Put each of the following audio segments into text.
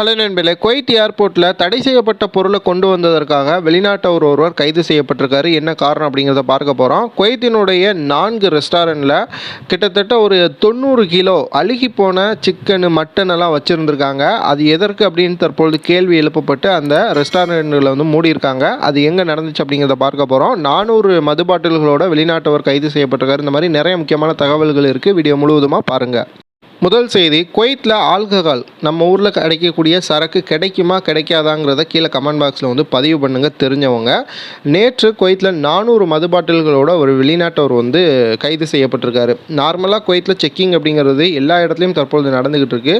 Hello நண்பர்களே Kuwait ஏர்போர்ட்டில் தடை செய்யப்பட்ட பொருளை கொண்டு வந்ததற்காக வெளிநாட்டவர் ஒருவர் கைது செய்யப்பட்டிருக்காரு. என்ன காரணம் அப்படிங்கிறத பார்க்க போகிறோம் குவைத்தினுடைய நான்கு ரெஸ்டாரண்ட்டில் கிட்டத்தட்ட ஒரு தொண்ணூறு கிலோ அழுகி போன சிக்கனு மட்டன் எல்லாம் வச்சுருந்துருக்காங்க. அது எதற்கு அப்படின்னு தற்பொழுது கேள்வி எழுப்பப்பட்டு அந்த ரெஸ்டாரண்ட்டில் வந்து மூடியிருக்காங்க. அது எங்கே நடந்துச்சு அப்படிங்கிறத பார்க்க போகிறோம் நானூறு மது பாட்டில்களோட வெளிநாட்டவர் கைது செய்யப்பட்டிருக்காரு. இந்த மாதிரி நிறைய முக்கியமான தகவல்கள் இருக்குது வீடியோ முழுவதுமாக பாருங்கள் முதல் செய்தி குவைத்தில் ஆல்கஹால் நம்ம ஊரில் கிடைக்கக்கூடிய சரக்கு கிடைக்குமா கிடைக்காதாங்கிறத கீழே கமெண்ட் பாக்ஸில் வந்து பதிவு பண்ணுங்கள் தெரிஞ்சவங்க. நேற்று குவைத்தில் நானூறு மது பாட்டில்களோட ஒரு வெளிநாட்டவர் வந்து கைது செய்யப்பட்டிருக்காரு. நார்மலாக குவைத்தில் செக்கிங் அப்படிங்கிறது எல்லா இடத்துலையும் தற்பொழுது நடந்துக்கிட்டு இருக்கு.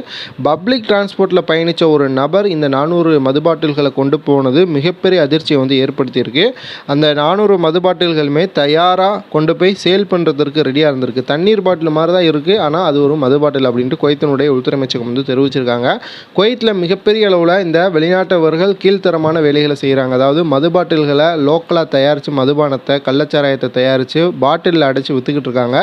பப்ளிக் டிரான்ஸ்போர்ட்டில் பயணித்த ஒரு நபர் இந்த நானூறு மது பாட்டில்களை கொண்டு போனது மிகப்பெரிய அதிர்ச்சியை வந்து ஏற்படுத்தியிருக்கு. அந்த நானூறு மது பாட்டில்களுமே தயாராக கொண்டு போய் சேல் பண்ணுறதுக்கு ரெடியாக இருந்திருக்கு. தண்ணீர் பாட்டில் மாதிரி தான் இருக்குது ஆனால் அது ஒரு மது பாட்டில் அப்படின்ட்டு குவைத்தினுடைய உள்துறை அமைச்சகம் வந்து தெரிவிச்சிருக்காங்க. குவைத்தில் மிகப்பெரிய அளவில் இந்த வெளிநாட்டவர்கள் கீழ்த்தரமான வேலைகளை செய்கிறாங்க அதாவது மது பாட்டில்களை லோக்கலாக தயாரித்து மதுபானத்தை கள்ளச்சாராயத்தை தயாரித்து பாட்டிலில் அடைச்சி விற்றுக்கிட்டு இருக்காங்க.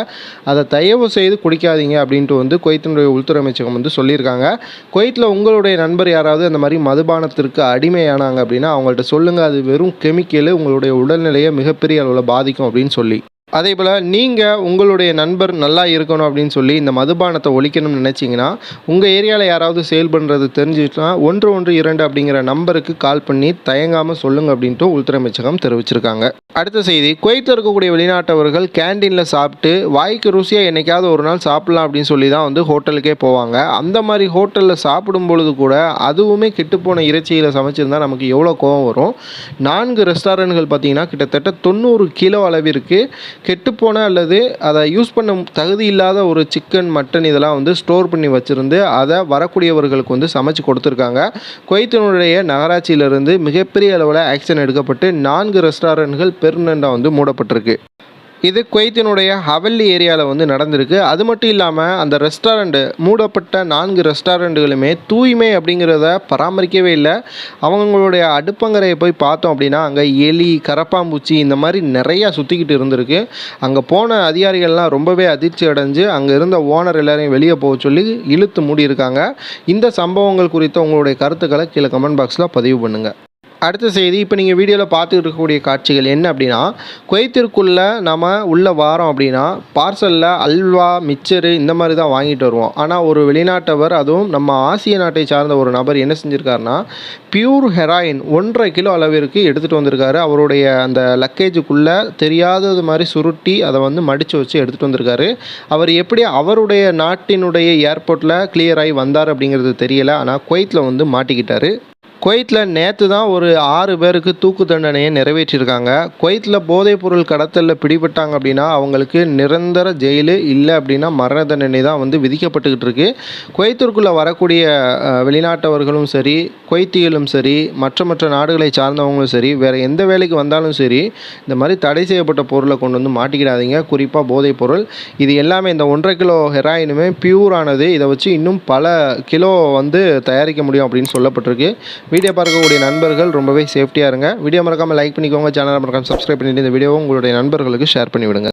அதை தயவு செய்து குடிக்காதீங்க அப்படின்ட்டு வந்து குவைத்தினுடைய உள்துறை அமைச்சகம் வந்து சொல்லியிருக்காங்க. குவைத்தில் உங்களுடைய நண்பர் யாராவது அந்த மாதிரி மதுபானத்திற்கு அடிமையானாங்க அப்படின்னா அவங்கள்ட்ட சொல்லுங்கள் அது வெறும் கெமிக்கலு உங்களுடைய உடல்நிலையை மிகப்பெரிய அளவில் பாதிக்கும் அப்படின்னு சொல்லி. அதே போல் நீங்கள் உங்களுடைய நண்பர் நல்லா இருக்கணும் அப்படின்னு சொல்லி இந்த மதுபானத்தை ஒழிக்கணும்னு நினச்சிங்கன்னா உங்கள் ஏரியாவில் யாராவது சேல் பண்ணுறது தெரிஞ்சுச்சுன்னா ஒன்று ஒன்று இரண்டு அப்படிங்கிற நம்பருக்கு கால் பண்ணி தயங்காமல் சொல்லுங்கள் அப்படின்ட்டு உள்துறை அமைச்சகம் தெரிவிச்சிருக்காங்க. அடுத்த செய்தி குவைத்தில் இருக்கக்கூடிய வெளிநாட்டவர்கள் கேண்டீனில் சாப்பிட்டு வாய்க்கு ருசியாக என்றைக்காவது ஒரு நாள் சாப்பிட்லாம் அப்படின்னு சொல்லி தான் வந்து ஹோட்டலுக்கே போவாங்க. அந்த மாதிரி ஹோட்டலில் சாப்பிடும் பொழுது கூட அதுவுமே கெட்டுப்போன இறைச்சியில் சமைச்சிருந்தால் நமக்கு எவ்வளோ கோவம் வரும். நான்கு ரெஸ்டாரண்ட்கள் பார்த்திங்கன்னா கிட்டத்தட்ட தொண்ணூறு கிலோ அளவிற்கு கெட்டுப்போன அல்லது அதை யூஸ் பண்ண தகுதி இல்லாத ஒரு சிக்கன் மட்டன் இதெல்லாம் வந்து ஸ்டோர் பண்ணி வச்சுருந்து அதை வரக்கூடியவர்களுக்கு வந்து சமைச்சு கொடுத்துருக்காங்க. குவைத்தினுடைய நகராட்சியிலிருந்து மிகப்பெரிய அளவில் ஆக்ஷன் எடுக்கப்பட்டு நான்கு ரெஸ்டாரண்ட்கள் பெர்மனண்டாக வந்து மூடப்பட்டிருக்கு. இது குவைத்தினுடைய ஹவல்லி ஏரியாவில் வந்து நடந்திருக்கு. அது மட்டும் இல்லாமல் அந்த ரெஸ்டாரண்ட்டு மூடப்பட்ட நான்கு ரெஸ்டாரண்ட்டுகளுமே தூய்மை அப்படிங்கிறத பராமரிக்கவே இல்லை. அவங்களுடைய அடுப்பங்கரையை போய் பார்த்தோம் அப்படின்னா அங்கே எலி கரப்பாம்பூச்சி இந்த மாதிரி நிறையா சுற்றிக்கிட்டு இருந்திருக்கு. அங்கே போன அதிகாரிகள்லாம் ரொம்பவே அதிர்ச்சி அடைஞ்சு அங்கே இருந்த ஓனர் எல்லாரையும் வெளியே போக சொல்லி இழுத்து மூடியிருக்காங்க. இந்த சம்பவங்கள் குறித்த உங்களுடைய கருத்துக்களை கீழே கமெண்ட் பாக்ஸில் பதிவு பண்ணுங்கள் அடுத்த செய்தி இப்போ நீங்கள் வீடியோவில் பார்த்துட்டு இருக்கக்கூடிய காட்சிகள் என்ன அப்படின்னா குவைத்திற்குள்ளே நம்ம உள்ளே வாரோம் அப்படின்னா பார்சலில் அல்வா மிச்சரு இந்த மாதிரி தான் வாங்கிட்டு வருவோம். ஆனால் ஒரு வெளிநாட்டவர் அதுவும் நம்ம ஆசிய நாட்டை சார்ந்த ஒரு நபர் என்ன செஞ்சுருக்காருன்னா பியூர் ஹெராயின் ஒன்றரை கிலோ அளவிற்கு எடுத்துகிட்டு வந்திருக்காரு. அவருடைய அந்த லக்கேஜுக்குள்ளே தெரியாதது மாதிரி சுருட்டி அதை வந்து மடித்து வச்சு எடுத்துகிட்டு வந்திருக்காரு. அவர் எப்படி அவருடைய நாட்டினுடைய ஏர்போர்ட்டில் கிளியர் ஆகி வந்தார் அப்படிங்கிறது தெரியல. ஆனால் குவைத்தில் வந்து மாட்டிக்கிட்டார். குவைத்தில் நேற்று தான் ஒரு ஆறு பேருக்கு தூக்கு தண்டனையை நிறைவேற்றியிருக்காங்க குவைத்தில் போதைப்பொருள் கடத்தலில் பிடிபட்டாங்க அப்படின்னா அவங்களுக்கு நிரந்தர ஜெயிலு இல்லை அப்படின்னா மரண தண்டனை தான் வந்து விதிக்கப்பட்டுக்கிட்டு இருக்கு. குவைத்திற்குள்ளே வரக்கூடிய வெளிநாட்டவர்களும் சரி குவைத்திகளும் சரி மற்ற மற்ற நாடுகளை சார்ந்தவங்களும் சரி வேறு எந்த வேலைக்கு வந்தாலும் சரி இந்த மாதிரி தடை செய்யப்பட்ட பொருளை கொண்டு வந்து மாட்டிக்கிடாதீங்க. குறிப்பாக போதைப்பொருள் இது எல்லாமே இந்த ஒன்றரை கிலோ ஹெராயினுமே பியூரானது இதை வச்சு இன்னும் பல கிலோ வந்து தயாரிக்க முடியும் அப்படின்னு சொல்லப்பட்டிருக்கு. வீடியோ பார்க்கக்கூடிய நண்பர்கள் ரொம்பவே சேஃப்டியாக இருங்க. வீடியோ மறக்காமல் லைக் பண்ணிக்கோங்க. சேனலை மறக்காமல் சப்ஸ்கிரைப் பண்ணிட்டு இந்த வீடியோவை உங்களுடைய நண்பர்களுக்கு ஷேர் பண்ணிவிடுங்க.